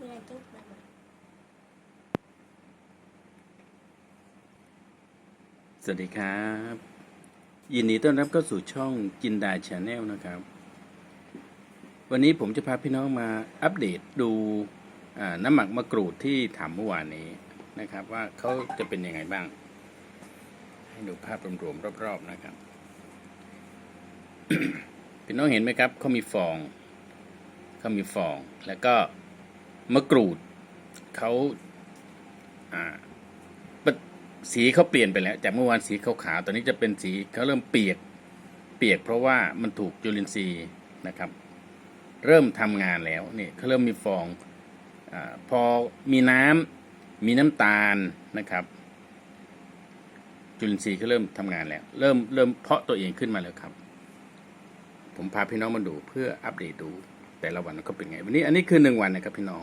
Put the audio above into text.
มีอะไรจุ๊บแบบสวัสดีครับ ยินดีต้อนรับเข้าสู่ช่องจินดาชาแนลนะครับ วันนี้ผมจะพาพี่น้องมาอัปเดตดูน้ำหมักมะกรูดที่ทำเมื่อวานนี้นะครับ ว่าเขาจะเป็นยังไงบ้าง ให้ดูภาพรวมๆรอบๆนะครับ พี่น้องเห็นไหมครับเขามีฟองเขามีฟองแล้วก็ มะกรูดเขาสีเขาเปลี่ยนไปแล้ว จากเมื่อวานสีขาวๆตอนนี้จะเป็นสีเขาเริ่มเปียก เปียกเพราะว่ามันถูกจุลินทรีย์นะครับ เริ่มทำงานแล้วนี่เขาเริ่มมีฟองอพอมีน้ำมีน้ำตาลนะครับ จุลินทรีย์เขาเริ่มทำงานแล้ว เริ่มเริ่มเพาะตัวเองขึ้นมาแล้วครับ ผมพาพี่น้องมาดูเพื่ออัปเดตดู แต่ละวันก็เป็นไง วันนี้อันนี้คือหนึ่งวันนะครับพี่น้อง